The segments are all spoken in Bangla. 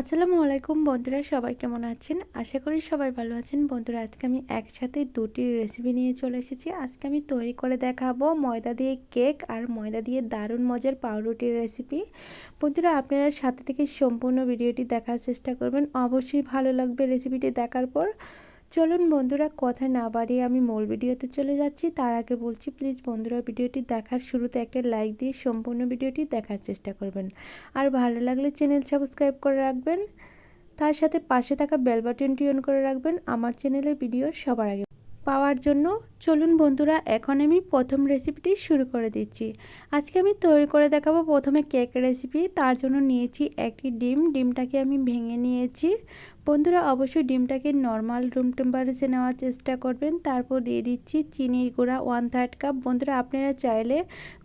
আসসালামু আলাইকুম বন্ধুরা, সবাই কেমন আছেন? আশা করি সবাই ভালো আছেন। বন্ধুরা, আজকে আমি একসাথে দুটি রেসিপি নিয়ে চলে এসেছি। আজকে আমি তৈরি করে দেখাবো ময়দা দিয়ে কেক আর ময়দা দিয়ে দারুণ মজার পাউরুটির রেসিপি বন্ধুরা, আপনারা সাথে থেকে সম্পূর্ণ ভিডিওটি দেখার চেষ্টা করবেন। অবশ্যই ভালো লাগবে রেসিপিটি দেখার পর। চলুন বন্ধুরা, কথা না বাড়িয়ে আমি মূল ভিডিওতে চলে যাচ্ছি। তার আগে বলছি প্লিজ বন্ধুরা, ভিডিওটি দেখার শুরুতে একটা লাইক দিয়ে সম্পূর্ণ ভিডিওটি দেখার চেষ্টা করবেন। আর ভালো লাগলে চ্যানেল সাবস্ক্রাইব করে রাখবেন। তার সাথে পাশে থাকা বেল বাটনটি অন করে রাখবেন। আমার চ্যানেলের ভিডিও সবার আগে পাওয়ার জন্য। চলুন বন্ধুরা, এখন আমি প্রথম রেসিপিটি শুরু করে দিচ্ছি। আজকে আমি তৈরি করে দেখাবো প্রথমে কেক রেসিপি তার জন্য নিয়েছি একটি ডিম। ডিমটাকে আমি ভেঙে নিয়েছি। বন্ধুরা অবশ্যই ডিমটাকে নর্মাল রুম টেম্পারেচারে নেওয়ার চেষ্টা করবেন। তারপর দিয়ে দিচ্ছি চিনির গুঁড়া ওয়ান থার্ড কাপ বন্ধুরা আপনারা চাইলে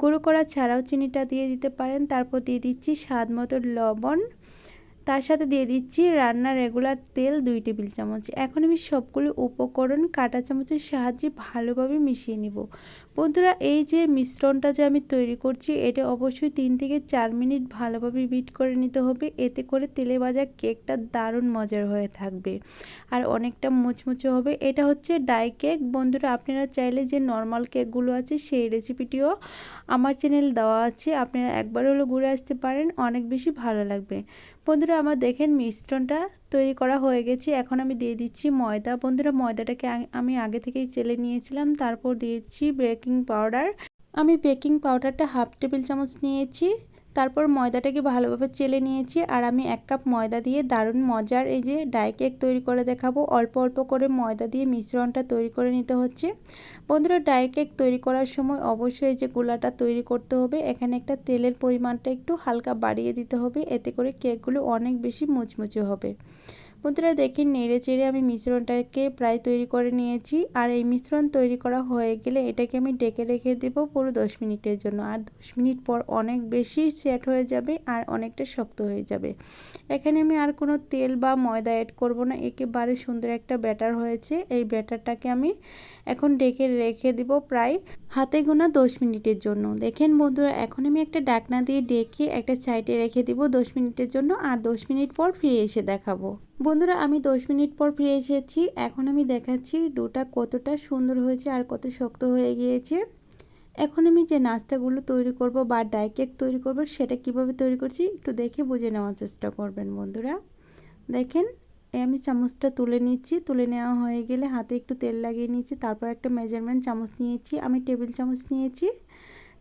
গুঁড়ো করা ছাড়াও চিনিটা দিয়ে দিতে পারেন। তারপর দিয়ে দিচ্ছি স্বাদ মতো লবণ। তার সাথে দিয়ে দিচ্ছি রান্নার রেগুলার তেল দুই টেবিল চামচ। এখন আমি সবগুলো উপকরণ কাটা চামচের সাহায্যে ভালোভাবে মিশিয়ে নিব। বন্ধুরা, এই যে মিশ্রণটা যে আমি তৈরি করছি, এটা অবশ্যই তিন থেকে চার মিনিট ভালোভাবে বিট করে নিতে হবে। এতে করে তেলে ভাজা কেকটা দারুণ মজার হয়ে থাকবে। আর অনেকটা মুচমুচে হবে। এটা হচ্ছে ডাই কেক। বন্ধুরা, আপনারা চাইলে যে নর্মাল কেকগুলো আছে, সেই রেসিপিটিও আমার চ্যানেল দেওয়া আছে। আপনারা একবার হলো ঘুরে আসতে পারেন। অনেক বেশি ভালো লাগবে। বন্ধুরা, আমার দেখেন মিশ্রণটা তৈরি করা হয়ে গেছে। এখন আমি দিয়ে দিচ্ছি ময়দা। বন্ধুরা, ময়দাটাকে আমি আগে থেকেই চেলে নিয়েছিলাম, তারপর দিয়েছি বেকিং পাউডার। আমি বেকিং পাউডারটা হাফ টেবিল চামচ নিয়েছি। তারপর ময়দাটাকে ভালোভাবে চেলে নিয়েছি আর আমি এক কাপ ময়দা দিয়ে দারুণ মজার এই যে ডাই কেক তৈরি করে দেখাবো। অল্প অল্প করে ময়দা দিয়ে মিশ্রণটা তৈরি করে নিতে হচ্ছে। বন্ধুরা, ডাই কেক তৈরি করার সময় অবশ্যই যে গোলাটা তৈরি করতে হবে। এখানে একটা তেলের পরিমাণটা একটু হালকা বাড়িয়ে দিতে হবে। এতে করে কেকগুলো অনেক বেশি মুচমুচে হবে। বন্ধুরা দেখি নেড়ে চেড়ে আমি মিশ্রণটাকে প্রায় তৈরি করে নিয়েছি। আর এই মিশ্রণ তৈরি করা হয়ে গেলে এটাকে আমি ডেকে রেখে দেবো পুরো দশ মিনিটের জন্য। আর দশ মিনিট পর অনেক বেশি সেট হয়ে যাবে আর অনেকটা শক্ত হয়ে যাবে। এখানে আমি আর কোনো তেল বা ময়দা অ্যাড করব না। একেবারে সুন্দর একটা ব্যাটার হয়েছে। এই ব্যাটারটাকে আমি এখন ডেকে রেখে দিব প্রায় হাতে গোনা দশ মিনিটের জন্য। দেখেন বন্ধুরা, এখন আমি একটা ডাকনা দিয়ে ডেকে একটা সাইডে রেখে দিব দশ মিনিটের জন্য। আর দশ মিনিট পর ফিরে এসে দেখাবো। বন্ধুরা, আমি দশ মিনিট পর ফিরে এসেছি। এখন আমি দেখাচ্ছি ডোটা কতটা সুন্দর হয়েছে আর কত শক্ত হয়ে গিয়েছে। এখন আমি যে নাস্তাগুলো তৈরি করব বা ডাই কেক তৈরি করব, সেটা কীভাবে তৈরি করছি একটু দেখে বুঝে নেওয়ার চেষ্টা করবেন বন্ধুরা। দেখেন আমি চামচটা তুলে নিচ্ছি। তুলে নেওয়া হয়ে গেলে হাতে একটু তেল লাগিয়ে নিচ্ছি। তারপর একটা মেজারমেন্ট চামচ নিয়েছি। আমি টেবিল চামচ নিয়েছি।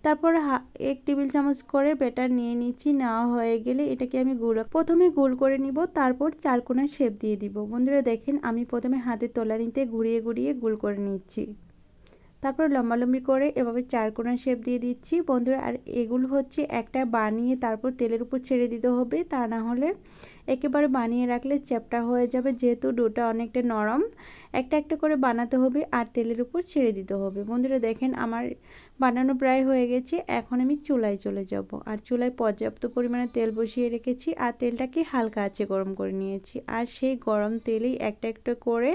তারপর এক টেবিল চামচ করে বেটার নিয়ে নিচ্ছি। নেওয়া হয়ে গেলে এটাকে আমি গুঁড়ো, প্রথমে গোল করে নিব, তারপর চারকোনার শেপ দিয়ে দিব। বন্ধুরা দেখেন, আমি প্রথমে হাতের তলা নিতে ঘুরিয়ে ঘুরিয়ে গোল করে নিচ্ছি। তারপর লম্বালম্বি করে এভাবে চারকোনা শেপ দিয়ে দিচ্ছি। বন্ধুরা, আর এগুলো হচ্ছে একটা বানিয়ে তারপর তেলের উপর ছেড়ে দিতে হবে। তা না হলে একেবারে বানিয়ে রাখলে চ্যাপটা হয়ে যাবে, যেহেতু ডোটা অনেকটা নরম। একটা একটা করে বানাতে হবে আর তেলের উপর ছেড়ে দিতে হবে। বন্ধুরা দেখেন, আমার বানানো প্রায় হয়ে গেছে, এখন আমি চুলায় চলে যাব। আর চুলায় পর্যাপ্ত পরিমাণে তেল বসিয়ে রেখেছি আর তেলটাকে হালকা আছে গরম করে নিয়েছি। আর সেই গরম তেলেই একটা একটা করে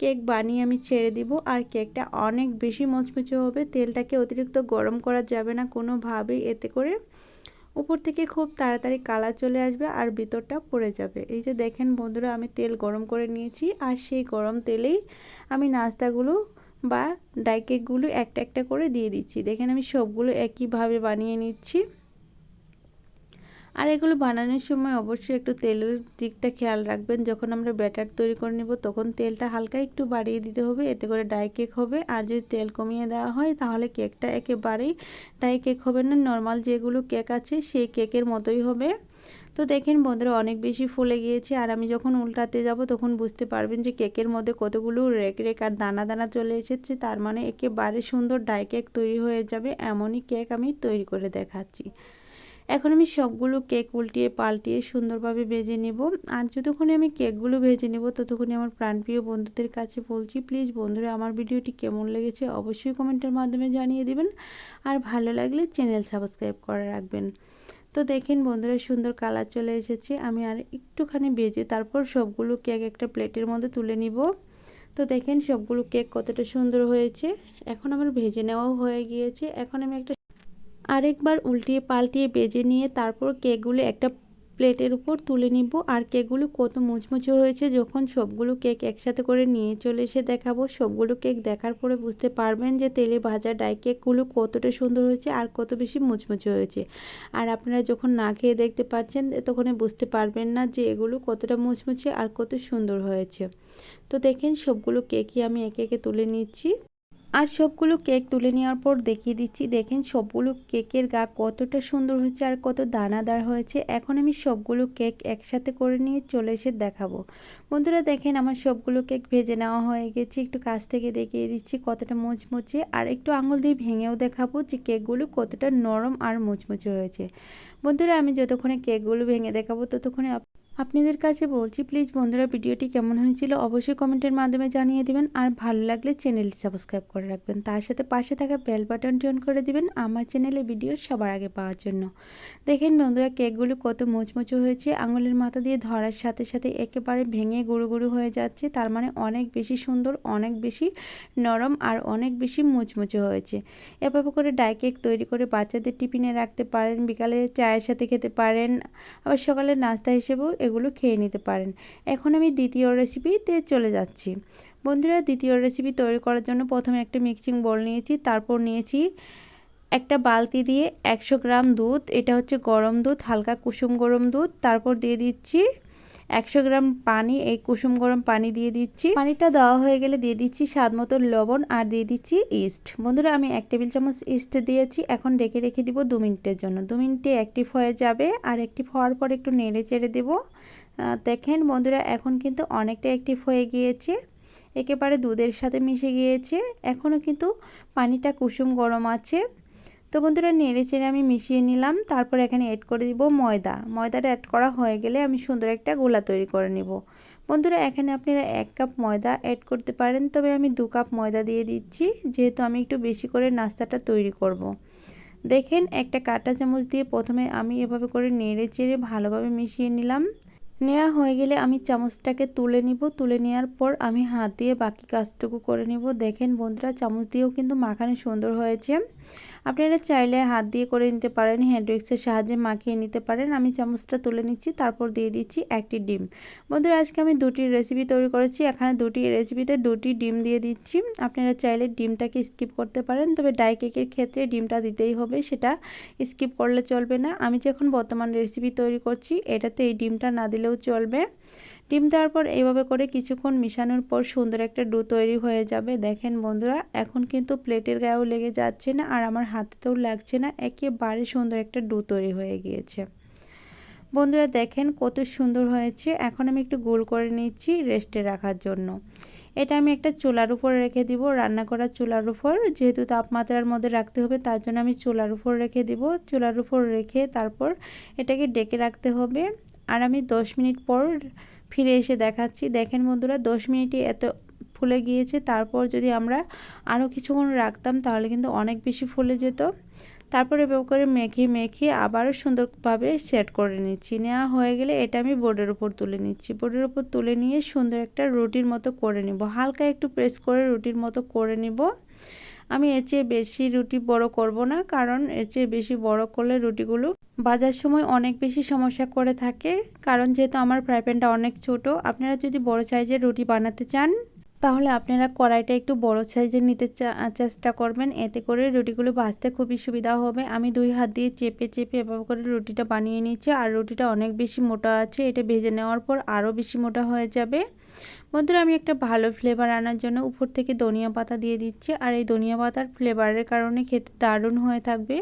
কেক বানিয়ে আমি ছেড়ে দিব। আর কেকটা অনেক বেশি মচমচে হবে, তেলটাকে অতিরিক্ত গরম করা যাবে না কোনোভাবেই। এতে করে উপর থেকে খুব তাড়াতাড়ি কালার চলে আসবে আর ভিতরটা পড়ে যাবে। এই যে দেখেন বন্ধুরা, আমি তেল গরম করে নিয়েছি আর সেই গরম তেলেই আমি নাস্তাগুলো বা ডাই কেকগুলো একটা একটা করে দিয়ে দিচ্ছি। দেখেন আমি সবগুলো একইভাবে বানিয়ে নিচ্ছি। আর এগুলো বানানোর সময় অবশ্যই একটু তেলের দিকটা খেয়াল রাখবেন। যখন আমরা ব্যাটার তৈরি করে নেব, তখন তেলটা হালকা একটু বাড়িয়ে দিতে হবে, এতে করে ডাই কেক হবে। আর যদি তেল কমিয়ে দেওয়া হয়, তাহলে কেকটা একেবারেই ডাই কেক হবে না। নর্মাল যেগুলো কেক আছে, সেই কেকের মতোই হবে। তো দেখেন বন্ধুরা, অনেক বেশি ফুলে গিয়েছে আর আমি যখন উল্টাতে যাব তখন বুঝতে পারবেন যে কেকের মধ্যে কতগুলো রেক রেক আর দানা দানা চলে এসেছে। তার মানে একেবারে সুন্দর ডাই কেক তৈরি হয়ে যাবে এমনই কেক আমি তৈরি করে দেখাচ্ছি। এখন আমি সবগুলো কেক উল্টিয়ে পাল্টিয়ে সুন্দরভাবে ভেজে নেব। আর যতক্ষণে আমি কেকগুলো ভেজে নেব ততক্ষণে আমার প্রাণপ্রিয় বন্ধুদের কাছে বলছি, প্লিজ বন্ধুরা, আমার ভিডিওটি কেমন লেগেছে অবশ্যই কমেন্টের মাধ্যমে জানিয়ে দেবেন। আর ভালো লাগলে চ্যানেল সাবস্ক্রাইব করে রাখবেন। তো দেখেন বন্ধুরা, সুন্দর কালার চলে এসেছে। আমি আর একটুখানি বেজে তারপর সবগুলো কেক একটা প্লেটের মধ্যে তুলে নিব। তো দেখেন সবগুলো কেক কতটা সুন্দর হয়েছে। এখন আমার ভেজে নেওয়াও হয়ে গিয়েছে। এখন আমি একটা আরেকবার উল্টিয়ে পাল্টিয়ে বেজে নিয়ে তারপর কেকগুলো একটা প্লেটের উপর তুলে নিব। আর কেকগুলো কত মুচমুচে হয়েছে, যখন সবগুলো কেক একসাথে করে নিয়ে চলে এসে দেখাবো। সবগুলো কেক দেখার পরে বুঝতে পারবেন যে তেলে ভাজা ডাই কেকগুলো কতটা সুন্দর হয়েছে আর কত বেশি মুচমুচে হয়েছে। আর আপনারা যখন না খেয়ে দেখতে পাচ্ছেন, তখন বুঝতে পারবেন না যে এগুলো কতটা মুচমুচে আর কত সুন্দর হয়েছে। তো দেখেন, সবগুলো কেকই আমি একে একে তুলে নিচ্ছি। আর সবগুলো কেক তুলে নেওয়ার পর দেখিয়ে দিচ্ছি, দেখেন সবগুলো কেকের গা কতটা সুন্দর হয়েছে আর কত দানাদার হয়েছে। এখন আমি সবগুলো কেক একসাথে করে নিয়ে চলে এসে দেখাবো। বন্ধুরা, দেখেন আমার সবগুলো কেক ভেজে নেওয়া হয়ে গেছে। একটু কাছ থেকে দেখিয়ে দিচ্ছি কতটা মুচমুচে। আর একটু আঙুল দিয়ে ভেঙেও দেখাবো যে কেকগুলো কতটা নরম আর মুচমুচে হয়েছে। বন্ধুরা, আমি যতক্ষণে কেকগুলো ভেঙে দেখাবো, ততক্ষণে আপনাদের কাছে বলছি প্লিজ বন্ধুরা, ভিডিওটি কেমন হয়েছিল অবশ্যই কমেন্টের মাধ্যমে জানিয়ে দিবেন। আর ভালো লাগলে চ্যানেলটি সাবস্ক্রাইব করে রাখবেন। তার সাথে পাশে থাকা বেল বাটনটি অন করে দিবেন আমার চ্যানেলে ভিডিও সবার আগে পাওয়ার জন্য। দেখেন বন্ধুরা কেকগুলো কত মুচমুচো হয়েছে। আঙুলের মাথা দিয়ে ধরার সাথে সাথে একেবারে ভেঙে গুঁড়ো গুঁড়ো হয়ে যাচ্ছে। তার মানে অনেক বেশি সুন্দর, অনেক বেশি নরম আর অনেক বেশি মুচমুচে হয়েছে। এভাবে করে ডাই কেক তৈরি করে বাচ্চাদের টিফিনে রাখতে পারেন, বিকালে চায়ের সাথে খেতে পারেন। আবার সকালে নাস্তা হিসেবেও এগুলো খেয়ে নিতে পারেন। এখন আমি দ্বিতীয় রেসিপিতে চলে যাচ্ছি। বন্ধুরা, দ্বিতীয় রেসিপি তৈরি করার জন্য প্রথমে একটা মিক্সিং বোল নিয়েছি, তারপর নিয়েছি একটা বালতি দিয়ে একশো গ্রাম দুধ, এটা হচ্ছে গরম দুধ, হালকা কুসুম গরম দুধ, তারপর দিয়ে দিচ্ছি একশো গ্রাম পানি, এই কুসুম গরম পানি দিয়ে দিচ্ছি। পানিটা দেওয়া হয়ে গেলে দিয়ে দিচ্ছি স্বাদ মতো লবণ আর দিয়ে দিচ্ছি ইস্ট বন্ধুরা, আমি এক টেবিল চামচ ইস্ট দিয়েছি, এখন ডেকে রেখে দিব দু মিনিটের জন্য। দু মিনিটে অ্যাক্টিভ হয়ে যাবে, আর অ্যাক্টিভ হওয়ার পর একটু নেড়ে চেড়ে দেবো। দেখেন বন্ধুরা, এখন কিন্তু অনেকটা অ্যাক্টিভ হয়ে গিয়েছে। একেবারে দুধের সাথে মিশে গিয়েছে। এখনও কিন্তু পানিটা কুসুম গরম আছে। তো বন্ধুরা, নেড়ে চেড়ে আমি মিশিয়ে নিলাম। তারপর এখানে অ্যাড করে দিব ময়দা। ময়দাটা অ্যাড করা হয়ে গেলে আমি সুন্দর একটা গোলা তৈরি করে নিব। বন্ধুরা, এখানে আপনারা এক কাপ ময়দা অ্যাড করতে পারেন, তবে আমি দু কাপ ময়দা দিয়ে দিচ্ছি। যেহেতু আমি একটু বেশি করে নাস্তাটা তৈরি করব। দেখেন, একটা কাঁটা চামচ দিয়ে প্রথমে আমি এভাবে করে নেড়ে চেড়ে ভালোভাবে মিশিয়ে নিলাম। নেওয়া হয়ে গেলে আমি চামচটাকে তুলে নিব। তুলে নেওয়ার পর আমি হাত দিয়ে বাকি কাজটুকু করে নিব। দেখেন বন্ধুরা, চামচ দিয়েও কিন্তু মাখানো সুন্দর হয়েছে। আপনারা চাইলে হাত দিয়ে করে নিতে পারেন, হ্যান্ড হ্যান্ডউইক্সের সাহায্যে মাখিয়ে নিতে পারেন। আমি চামচটা তুলে নিচ্ছি, তারপর দিয়ে দিচ্ছি একটি ডিম। বন্ধুরা, আজকে আমি দুটি রেসিপি তৈরি করেছি। এখানে দুটি রেসিপিতে দুটি ডিম দিয়ে দিচ্ছি। আপনারা চাইলে ডিমটাকে স্কিপ করতে পারেন, তবে ডাই কেকের ক্ষেত্রে ডিমটা দিতেই হবে, সেটা স্কিপ করলে চলবে না। আমি যখন বর্তমান রেসিপি তৈরি করছি, এটাতে এই ডিমটা না দিলেও চলবে। ডিম দেওয়ার পর এইভাবে করে কিছুক্ষণ মিশানোর পর সুন্দর একটা ডো তৈরি হয়ে যাবে। দেখেন বন্ধুরা, এখন কিন্তু প্লেটের গায়েও লেগে যাচ্ছে না আর আমার হাতেতেও লাগছে না, একেবারে সুন্দর একটা ডো তৈরি হয়ে গিয়েছে। বন্ধুরা, দেখেন কত সুন্দর হয়েছে। এখন আমি একটু গোল করে নিচ্ছি রেস্টে রাখার জন্য। এটা আমি একটা চুলার উপর রেখে দিব, রান্না করা চুলার উপর। যেহেতু তাপমাত্রার মধ্যে রাখতে হবে, তার জন্য আমি চুলার উপর রেখে দিব। চুলার উপর রেখে তারপর এটাকে ডেকে রাখতে হবে। আর আমি দশ মিনিট পর ফিরে এসে দেখাচ্ছি। দেখেন বন্ধুরা, দশ মিনিটে এত ফুলে গিয়েছে। তারপর যদি আমরা আরও কিছুক্ষণ রাখতাম, তাহলে কিন্তু অনেক বেশি ফুলে যেত। তারপরে এভাবে করে মেখে মেখে আবারও সুন্দরভাবে সেট করে নিচ্ছি। নেওয়া হয়ে গেলে এটা আমি বোর্ডের উপর তুলে নিচ্ছি। বোর্ডের উপর তুলে নিয়ে সুন্দর একটা রুটির মতো করে নিব। হালকা একটু প্রেস করে রুটির মতো করে নিব। আমি এর চেয়ে বেশি রুটি বড় করব না, কারণ এর চেয়ে বেশি বড় করলে রুটিগুলো বাজার সময় অনেক বেশি সমস্যা করে থাকে, কারণ যেহেতু আমার ফ্রাই প্যানটা অনেক ছোট, আপনারা যদি বড় সাইজের রুটি বানাতে চান, তাহলে আপনারা কড়াইটা একটু বড় সাইজের নিতে চেষ্টা করবেন। এতে করে রুটিগুলো ভাজতে খুবই সুবিধা হবে। আমি দুই হাত দিয়ে চেপে চেপে এভাবে করে রুটিটা বানিয়ে নিচ্ছি আর রুটিটা অনেক বেশি মোটা আছে, এটা ভেজে নেওয়ার পর আরও বেশি মোটা হয়ে যাবে। বন্ধুরা, আমি একটা ভালো ফ্লেভার আনার জন্য উপর থেকে ধনিয়া পাতা দিয়ে দিচ্ছি। আর এই ধনিয়া পাতার ফ্লেভারের কারণে খেতে দারুণ হয়ে থাকবে।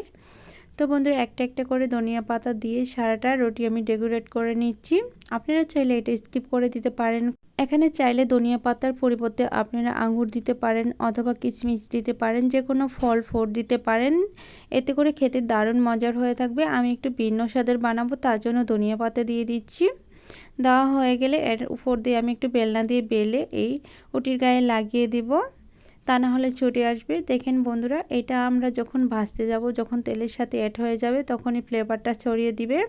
তো বন্ধুরা, একটা একটা করে ধনিয়া পাতা দিয়ে সারাটা রুটি আমি ডেকোরেট করে নিচ্ছি। আপনারা চাইলে এটা স্কিপ করে দিতে পারেন। এখানে চাইলে ধনিয়া পাতার পরিবর্তে আপনারা আঙুর দিতে পারেন অথবা কিচমিচ দিতে পারেন যে কোনো ফল ফোর দিতে পারেন। এতে করে খেতে দারুণ মজার হয়ে থাকবে। আমি একটু ভিন্ন স্বাদের বানাবো, তার জন্য ধনিয়া পাতা দিয়ে দিচ্ছি। দেওয়া হয়ে গেলে এর উপর দিয়ে আমি একটু বেলনা দিয়ে বেলে এই উটির গায়ে লাগিয়ে দিব। তা না হলে ছুটে আসবে। দেখেন বন্ধুরা, এটা আমরা যখন ভাজতে যাব, যখন তেলের সাথে অ্যাড হয়ে যাবে, তখনই ফ্লেভারটা ছড়িয়ে দিবে।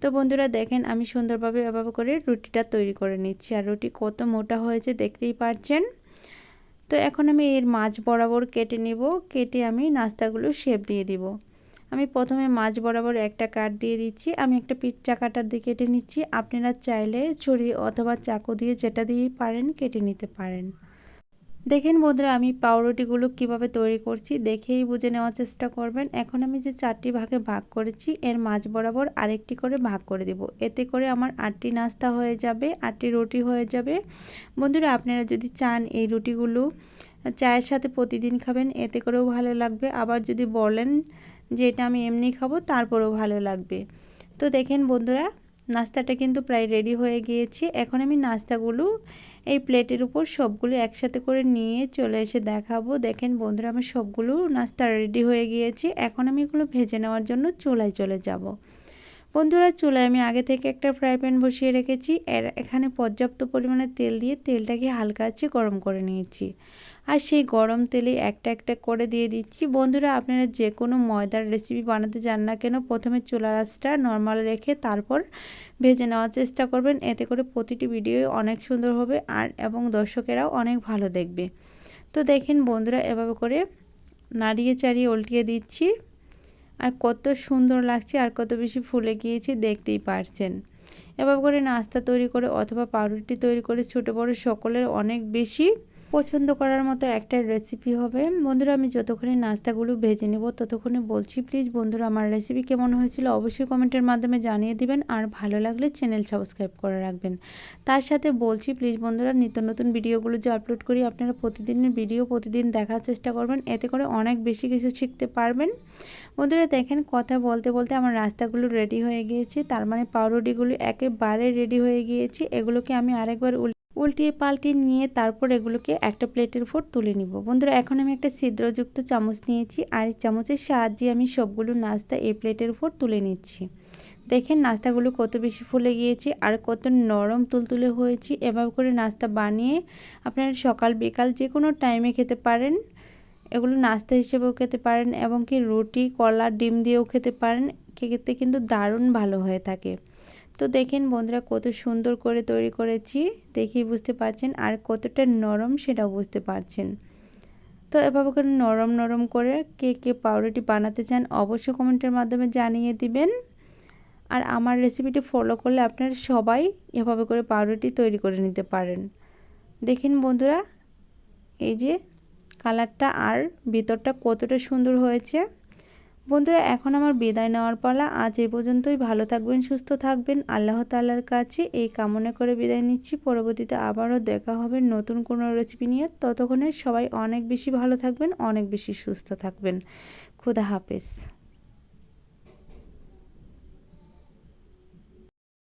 তো বন্ধুরা, দেখেন আমি সুন্দরভাবে এভাবে করে রুটিটা তৈরি করে নিচ্ছি। আর রুটি কত মোটা হয়েছে দেখতেই পারছেন। তো এখন আমি এর মাছ বরাবর কেটে নিব। কেটে আমি নাস্তাগুলো শেপ দিয়ে দিব। আমি প্রথমে মাছ বরাবর একটা কাট দিয়ে দিচ্ছি। আমি একটা পিঠা কাটার দিয়ে কেটে নিচ্ছি। আপনারা চাইলে ছুরি অথবা চাকু দিয়ে যেটা দিয়ে পারেন, কেটে নিতে পারেন। দেখেন বন্ধুরা, আমি পাউরুটিগুলো কীভাবে তৈরি করছি দেখেই বুঝে নেওয়ার চেষ্টা করবেন। এখন আমি যে চারটি ভাগে ভাগ করেছি, এর মাঝ বরাবর আরেকটি করে ভাগ করে দেব। এতে করে আমার আটটি নাস্তা হয়ে যাবে, আটটি রুটি হয়ে যাবে। বন্ধুরা, আপনারা যদি চান এই রুটিগুলো চায়ের সাথে প্রতিদিন খাবেন, এতে করেও ভালো লাগবে। আবার যদি বলেন যে এটা আমি এমনি খাব, তারপরেও ভালো লাগবে। তো দেখেন বন্ধুরা, নাস্তাটা কিন্তু প্রায় রেডি হয়ে গিয়েছে। এখন আমি নাস্তাগুলো এই প্লেটের উপর সবগুলো একসাথে করে নিয়ে চলে এসে দেখাবো। দেখেন বন্ধুরা, আমার সবগুলো নাস্তা রেডি হয়ে গিয়েছে। এখন আমি এগুলো ভেজে নেওয়ার জন্য চুলায় চলে যাব। বন্ধুরা, চুলায় আমি আগে থেকে একটা ফ্রাই প্যান বসিয়ে রেখেছি। এর এখানে পর্যাপ্ত পরিমাণে তেল দিয়ে তেলটাকে হালকা আছে গরম করে নিয়েছি। আর সেই গরম তেলে একটা একটা করে দিয়ে দিচ্ছি। বন্ধুরা, আপনারা যে কোনো ময়দার রেসিপি বানাতে যান না কেন, প্রথমে চুলা রাসটা নর্মাল রেখে তারপর ভেজে নেওয়ার চেষ্টা করবেন। এতে করে প্রতিটি ভিডিও অনেক সুন্দর হবে আর, এবং দর্শকেরাও অনেক ভালো দেখবে। তো দেখেন বন্ধুরা, এভাবে করে নাড়িয়ে চাড়িয়ে উল্টিয়ে দিচ্ছি। আর কত সুন্দর লাগছে আর কত বেশি ফুলে গিয়েছে দেখতেই পারছেন। এভাবে করে নাস্তা তৈরি করে অথবা পাউরুটি তৈরি করে ছোটো বড়ো সকলের অনেক বেশি পছন্দ করার মতো একটা রেসিপি হবে। বন্ধুরা, আমি যতক্ষণে নাস্তাগুলো ভেজে নেব, ততক্ষণে বলছি প্লিজ বন্ধুরা, আমার রেসিপি কেমন হয়েছিল অবশ্যই কমেন্টের মাধ্যমে জানিয়ে দিবেন। আর ভালো লাগলে চ্যানেল সাবস্ক্রাইব করে রাখবেন। তার সাথে বলছি প্লিজ বন্ধুরা, নিত্য নতুন ভিডিওগুলো যে আপলোড করি, আপনারা প্রতিদিনের ভিডিও প্রতিদিন দেখার চেষ্টা করবেন। এতে করে অনেক বেশি কিছু শিখতে পারবেন। বন্ধুরা, দেখেন কথা বলতে বলতে আমার রাস্তাগুলো রেডি হয়ে গিয়েছে। তার মানে পাউরুটিগুলো একেবারে রেডি হয়ে গিয়েছে। এগুলোকে আমি আরেকবার উল্টিয়ে পাল্টিয়ে নিয়ে তারপর এগুলোকে একটা প্লেটের উপর তুলে নিব। বন্ধুরা, এখন আমি একটা ছিদ্রযুক্ত চামচ নিয়েছি আর এই চামচের সাহায্যে আমি সবগুলো নাস্তা এই প্লেটের উপর তুলে নিচ্ছি। দেখেন নাস্তাগুলো কত বেশি ফুলে গিয়েছে আর কত নরম তুলতুলে হয়েছে। এভাবে করে নাস্তা বানিয়ে আপনারা সকাল বিকাল যে কোনো টাইমে খেতে পারেন। এগুলো নাস্তা হিসেবেও খেতে পারেন এবং কি রুটি, কলা, ডিম দিয়েও খেতে পারেন। খেতে কিন্তু দারুণ ভালো হয়ে থাকে। তো দেখেন বন্ধুরা, কত সুন্দর করে তৈরি করেছি। দেখেই বুঝতে পারছেন আর কতটা নরম সেটাও বুঝতে পারছেন। তো এভাবে করে নরম নরম করে কে কে পাউরুটি বানাতে চান অবশ্যই কমেন্টের মাধ্যমে জানিয়ে দিবেন। আর আমার রেসিপিটি ফলো করলে আপনারা সবাই এভাবে করে পাউরুটি তৈরি করে নিতে পারেন। দেখেন বন্ধুরা, এই যে কালারটা আর ভিতরটা কতটা সুন্দর হয়েছে। বন্ধুরা, এখন আমার বিদায় নেওয়ার পালা। আজ এ পর্যন্তই। ভালো থাকবেন, সুস্থ থাকবেন। আল্লাহ তাল্লার কাছে এই কামনা করে বিদায় নিচ্ছি। পরবর্তীতে আবারও দেখা হবে নতুন কোনো রেসিপি নিয়ে। ততক্ষণে সবাই অনেক বেশি ভালো থাকবেন, অনেক বেশি সুস্থ থাকবেন। খুদা হাফেজ।